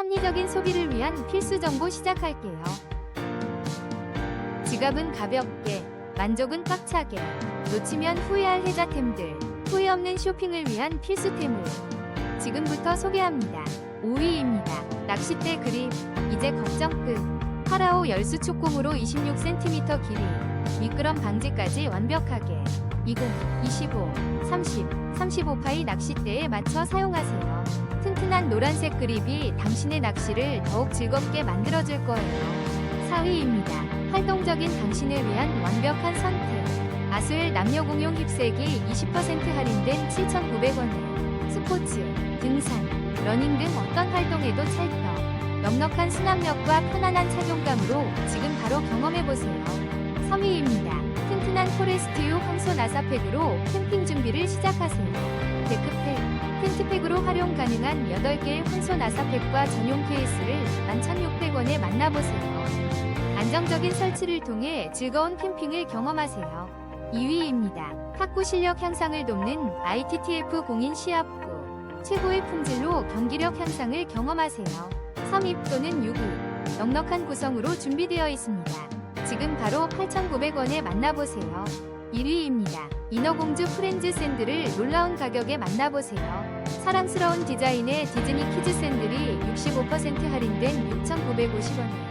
합리적인 소비를 위한 필수 정보 시작할게요. 지갑은 가볍게, 만족은 꽉차게, 놓치면 후회할 혜자템들, 후회 없는 쇼핑을 위한 필수템을 지금부터 소개합니다. 5위입니다. 낚싯대 그립, 이제 걱정 끝. 파라오 열수 촉공으로 26cm 길이, 미끄럼 방지까지 완벽하게 20, 25, 30, 35파이 낚싯대에 맞춰 사용하세요. 튼튼한 노란색 그립이 당신의 낚시를 더욱 즐겁게 만들어줄 거예요. 4위입니다. 활동적인 당신을 위한 완벽한 선택. 아스웰 남녀 공용 힙색이 20% 할인된 7,900원에 스포츠, 등산, 러닝 등 어떤 활동에도 찰떡. 넉넉한 수납력과 편안한 착용감으로 지금 바로 경험해보세요. 3위입니다. 튼튼한 포레스트유 황소 나사팩으로 캠핑 준비를 시작하세요. 데크팩, 텐트팩으로 활용 가능한 8개의 황소 나사팩과 전용 케이스를 11,600원에 만나보세요. 안정적인 설치를 통해 즐거운 캠핑을 경험하세요. 2위입니다. 탁구 실력 향상을 돕는 ITTF 공인 시합구. 최고의 품질로 경기력 향상을 경험하세요. 3위 또는 6위. 넉넉한 구성으로 준비되어 있습니다. 지금 바로 8,900원에 만나보세요. 1위입니다. 인어공주 프렌즈 샌들을 놀라운 가격에 만나보세요. 사랑스러운 디자인의 디즈니 키즈 샌들이 65% 할인된 6,950원에 아이들의 발에 편